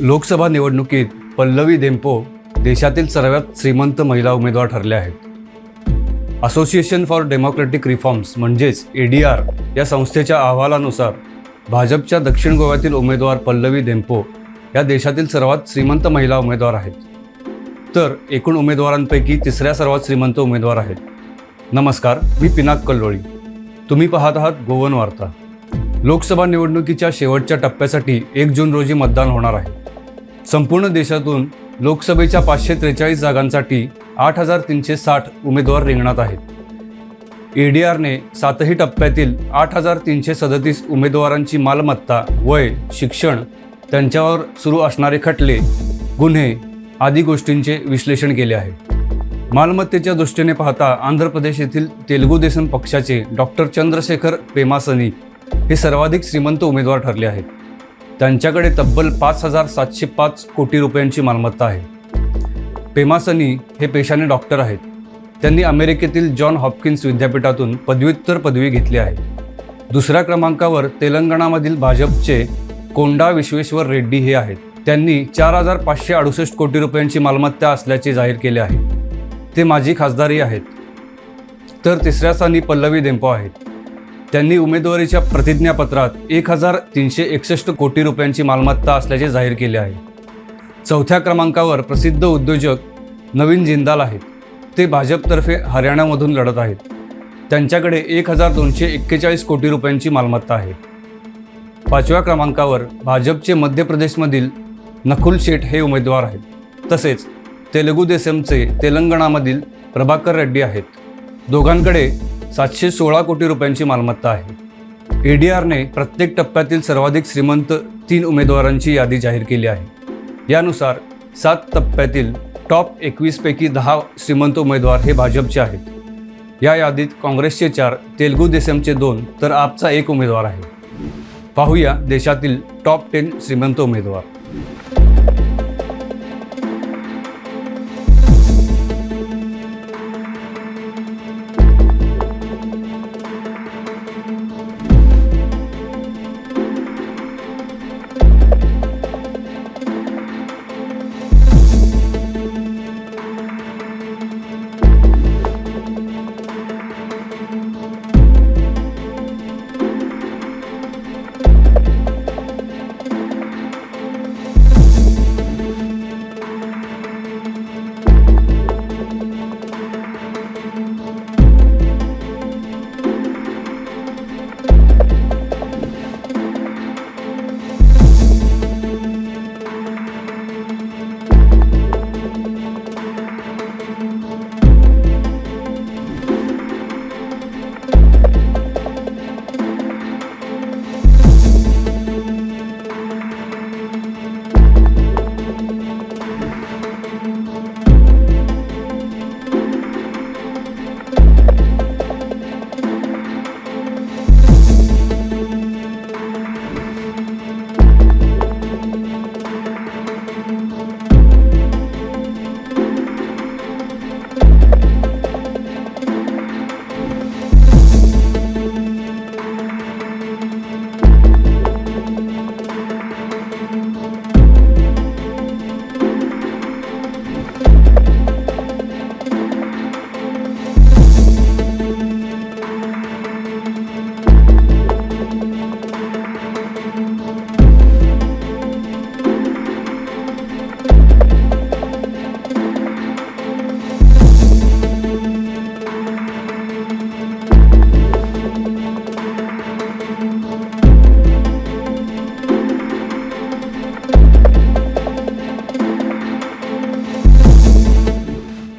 लोकसभा निवडणुकीत पल्लवी देम्पो देशातील सर्वात श्रीमंत महिला उमेदवार ठरल्या आहेत. असोसिएशन फॉर डेमोक्रेटिक रिफॉर्म्स म्हणजेच ए डी आर या संस्थेच्या अहवालानुसार भाजपच्या दक्षिण गोव्यातील उमेदवार पल्लवी देम्पो या देशातील सर्वात श्रीमंत महिला उमेदवार आहेत. तर एकूण उमेदवारांपैकी तिसऱ्या सर्वात श्रीमंत उमेदवार आहेत. नमस्कार मी पिनाक कल्लोळी. तुम्ही पाहत आहात गोवन वार्ता. लोकसभा निवडणुकीच्या शेवटच्या टप्प्यासाठी एक जून रोजी मतदान होणार आहे. संपूर्ण देशातून लोकसभेच्या पाचशे त्रेचाळीस जागांसाठी आठ हजार तीनशे साठ उमेदवार रिंगणात आहेत. ए डी आरने सातही टप्प्यातील आठ हजार तीनशे सदतीस उमेदवारांची मालमत्ता वय शिक्षण त्यांच्यावर सुरू असणारे खटले गुन्हे आदी गोष्टींचे विश्लेषण केले आहे. मालमत्तेच्या दृष्टीने पाहता आंध्र प्रदेश येथील तेलुगू देसम पक्षाचे डॉक्टर चंद्रशेखर पेमासनी हे सर्वाधिक श्रीमंत उमेदवार ठरले आहेत. त्यांच्याकडे तब्बल पाच हजार सातशे पाच कोटी रुपयांची मालमत्ता आहे. पेमासनी हे पेशाने डॉक्टर आहेत. त्यांनी अमेरिकेतील जॉन हॉपकिन्स विद्यापीठातून पदव्युत्तर पदवी घेतली आहे. दुसऱ्या क्रमांकावर तेलंगणामधील भाजपचे कोंडा विश्वेश्वर रेड्डी हे आहेत. त्यांनी चार हजार पाचशे अडुसष्ट कोटी रुपयांची मालमत्ता असल्याचे जाहीर केले आहे. ते माजी खासदारही आहेत. तर तिसऱ्या स्थानी पल्लवी देंपो आहेत. त्यांनी उमेदवारीच्या प्रतिज्ञापत्रात एक हजार तीनशे एकसष्ट कोटी रुपयांची मालमत्ता असल्याचे जाहीर केले आहे. चौथ्या क्रमांकावर प्रसिद्ध उद्योजक नवीन जिंदाल आहेत. ते भाजपतर्फे हरियाणामधून लढत आहेत. त्यांच्याकडे एक हजार दोनशे एक्केचाळीस कोटी रुपयांची मालमत्ता आहे. पाचव्या क्रमांकावर भाजपचे मध्य प्रदेशमधील नकुल शेठ हे उमेदवार आहेत. तसेच तेलुगू देसमचे तेलंगणामधील प्रभाकर रेड्डी आहेत. दोघांकडे सातशे सोळा कोटी रुपयांची मालमत्ता आहे. ए डी आरने प्रत्येक टप्प्यातील सर्वाधिक श्रीमंत तीन उमेदवारांची यादी जाहीर केली आहे. यानुसार सात टप्प्यातील टॉप एकवीसपैकी दहा श्रीमंत उमेदवार हे भाजपचे आहेत. या यादीत काँग्रेसचे चार तेलगू देसमचे दोन तर आपचा एक उमेदवार आहे. पाहूया देशातील टॉप टेन श्रीमंत उमेदवार.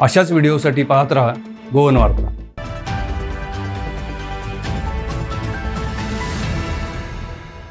अशाच व्हिडिओसाठी पाहत रहा. गोवन वार्ता.